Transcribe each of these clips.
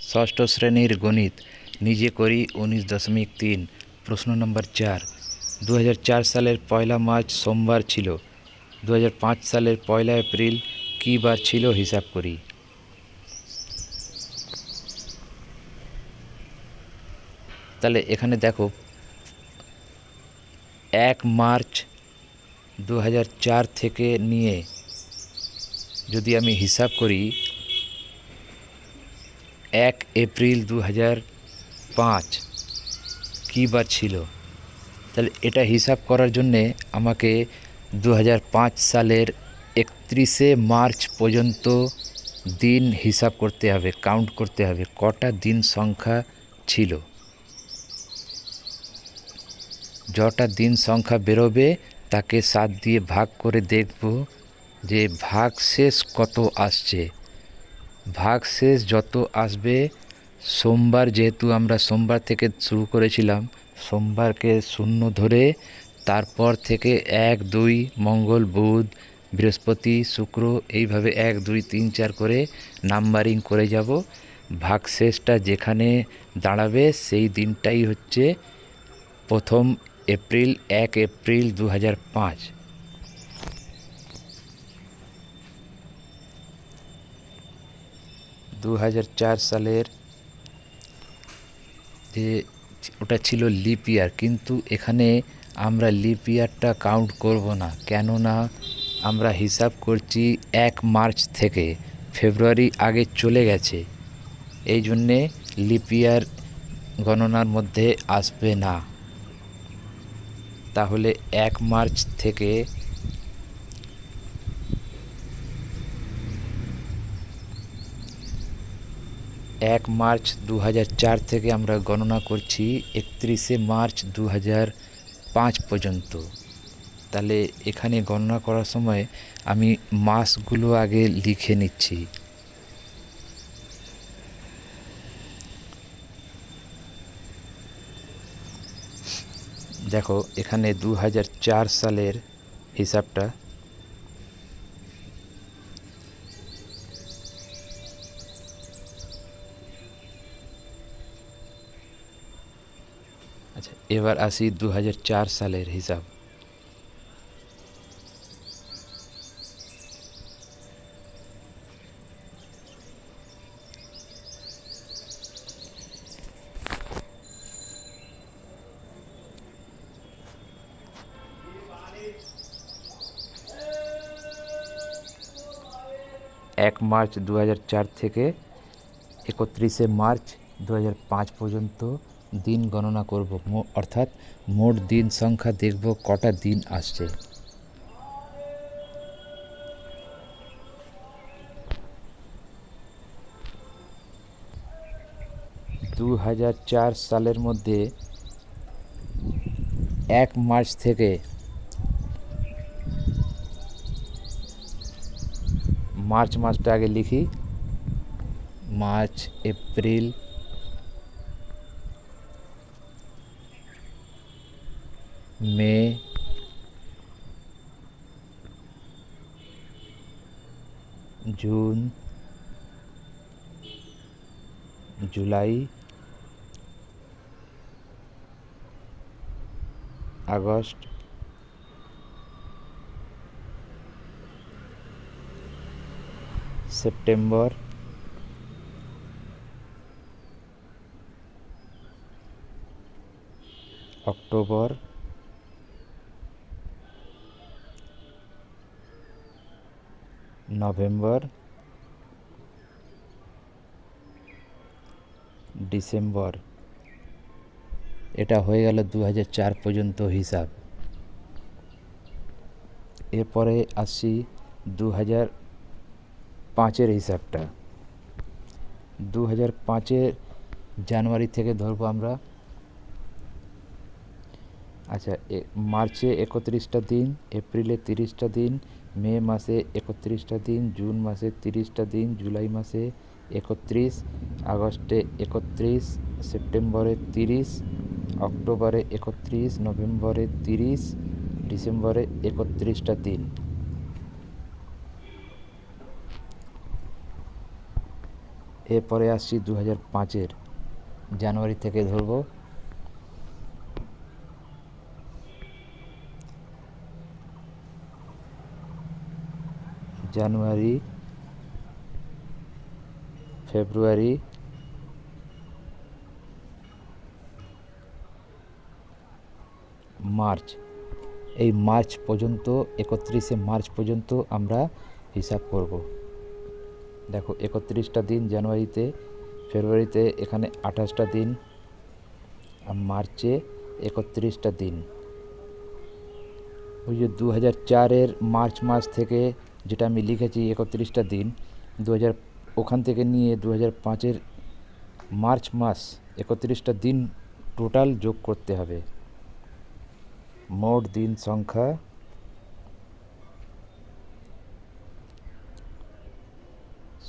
ষষ্ঠ শ্রেণির গণিত, নিজে করি উনিশ দশমিক তিন, প্রশ্ন নম্বর চার। দু সালের পয়লা মার্চ সোমবার ছিল। দু হাজার পাঁচ সালের পয়লা এপ্রিল কী বার ছিল হিসাব করি। তাহলে এখানে দেখো, এক মার্চ দু হাজার চার থেকে নিয়ে যদি আমি হিসাব করি এক এপ্রিল দু হাজার পাঁচ। কী বার ছিল? তাহলে এটা হিসাব করার জন্যে আমাকে দু হাজার পাঁচ সালের একত্রিশে মার্চ পর্যন্ত দিন হিসাব করতে হবে কাউন্ট করতে হবে, কটা দিন সংখ্যা ছিল। যটা দিন সংখ্যা বেরোবে, তাকে সাত দিয়ে ভাগ করে দেখব যে ভাগ শেষ কত আসছে। ভাগ শেষ যত আসবে, সোমবার যেহেতু আমরা সোমবার থেকে শুরু করেছিলাম, সোমবারকে শূন্য ধরে তারপর থেকে এক, দুই, মঙ্গল, বুধ, বৃহস্পতি, শুক্র, এইভাবে এক, দুই, তিন, চার করে নাম্বারিং করে যাব। ভাগ শেষটা যেখানে দাঁড়াবে সেই দিনটাই হচ্ছে প্রথম এপ্রিল, এক এপ্রিল দু হাজার পাঁচ হাজার পাঁচ দু হাজার চার সালের যে ওটা ছিল লিপ ইয়ার। কিন্তু এখানে আমরা লিপ ইয়ারটা কাউন্ট করব না। কেননা আমরা হিসাব করছি এক মার্চ থেকে ফেব্রুয়ারি আগে চলে গেছে। এই জন্যে লিপ ইয়ার গণনার মধ্যে আসবে না। তাহলে এক মার্চ থেকে এক মার্চ দু থেকে আমরা গণনা করছি একত্রিশে মার্চ দু পর্যন্ত। তাহলে এখানে গণনা করার সময় আমি মাসগুলো আগে লিখে নিচ্ছি। দেখো, এখানে দু সালের হিসাবটা আচ্ছা এবার আসি দু চার সালের হিসাব এক মার্চ দু চার থেকে একত্রিশে মার্চ দু পাঁচ পর্যন্ত দিন গণনা করব। অর্থাৎ মোট দিন সংখ্যা দেখব, কটা দিন আসছে। দু হাজার চার সালের মধ্যে এক মার্চ থেকে মার্চ মাসটা আগে লিখি। মার্চ, এপ্রিল মে জুন জুলাই আগস্ট সেপ্টেম্বর অক্টোবর নভেম্বর, ডিসেম্বর। এটা হয়ে গেল দু পর্যন্ত হিসাব। এরপরে আসছি দু হাজার পাঁচের হিসাবটা। দু হাজার পাঁচের জানুয়ারি থেকে ধরবো আমরা। আচ্ছা মার্চে একত্রিশটা দিন, এপ্রিলে তিরিশটা দিন মে মাসে একত্রিশটা দিন, জুন মাসে তিরিশটা দিন, জুলাই মাসে একত্রিশ, আগস্টে একত্রিশ, সেপ্টেম্বরে তিরিশ, অক্টোবরে একত্রিশ, নভেম্বরে তিরিশ, ডিসেম্বরে একত্রিশটা দিন। এরপরে আসছি দু হাজার পাঁচের। জানুয়ারি থেকে ধরবো। জানুয়ারি, ফেব্রুয়ারি, মার্চ। এই মার্চ পর্যন্ত, একত্রিশে মার্চ পর্যন্ত আমরা হিসাব করব। দেখো, একত্রিশটা দিন জানুয়ারিতে, ফেব্রুয়ারিতে এখানে আঠাশটা দিন, আর মার্চে একত্রিশটা দিন। ওই যে দু হাজার চারের মার্চ মাস থেকে যেটা আমি লিখেছি একত্রিশটা দিন দু হাজার ওখান থেকে নিয়ে দু হাজার পাঁচের মার্চ মাস একত্রিশটা দিন টোটাল যোগ করতে হবে। মোট দিন সংখ্যা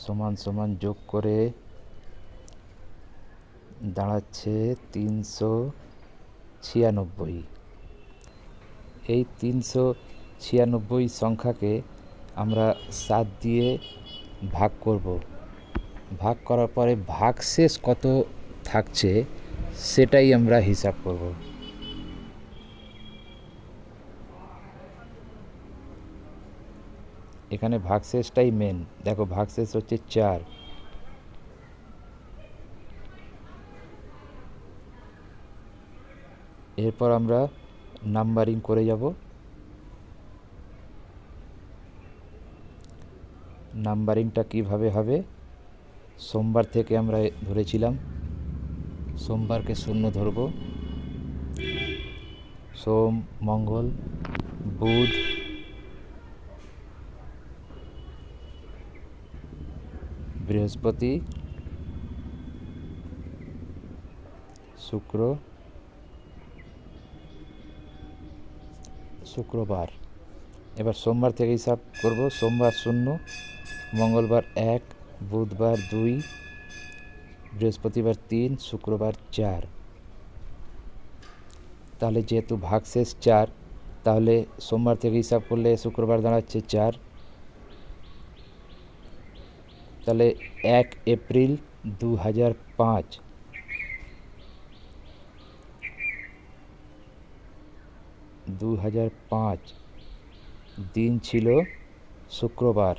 সমান সমান যোগ করে দাঁড়াচ্ছে তিনশো ছিয়ানব্বই। এই তিনশো ছিয়ানব্বই সংখ্যাকে আমরা সাত দিয়ে ভাগ করব। ভাগ করার পরে ভাগশেষ কত থাকছে সেটাই আমরা হিসাব করব। এখানে ভাগশেষটাই মেন দেখো ভাগশেষ হচ্ছে চার। এরপর আমরা নাম্বারিং করে যাব। নাম্বারিংটা কীভাবে হবে? সোমবার থেকে আমরা ধরেছিলাম। সোমবারকে শূন্য ধরব। সোম, মঙ্গল, বুধ, বৃহস্পতি, শুক্র, শুক্রবার। এবার সোমবার থেকে হিসাব করব। সোমবার শূন্য মঙ্গলবার এক, বুধবার দুই, বৃহস্পতিবার তিন, শুক্রবার চার। তাহলে যেহেতু ভাগশেষ চার, তাহলে সোমবার থেকে হিসাব করলে শুক্রবার দাঁড়াচ্ছে চার। তাহলে এক এপ্রিল দু হাজার পাঁচ। দু হাজার পাঁচ। দিন ছিল শুক্রবার।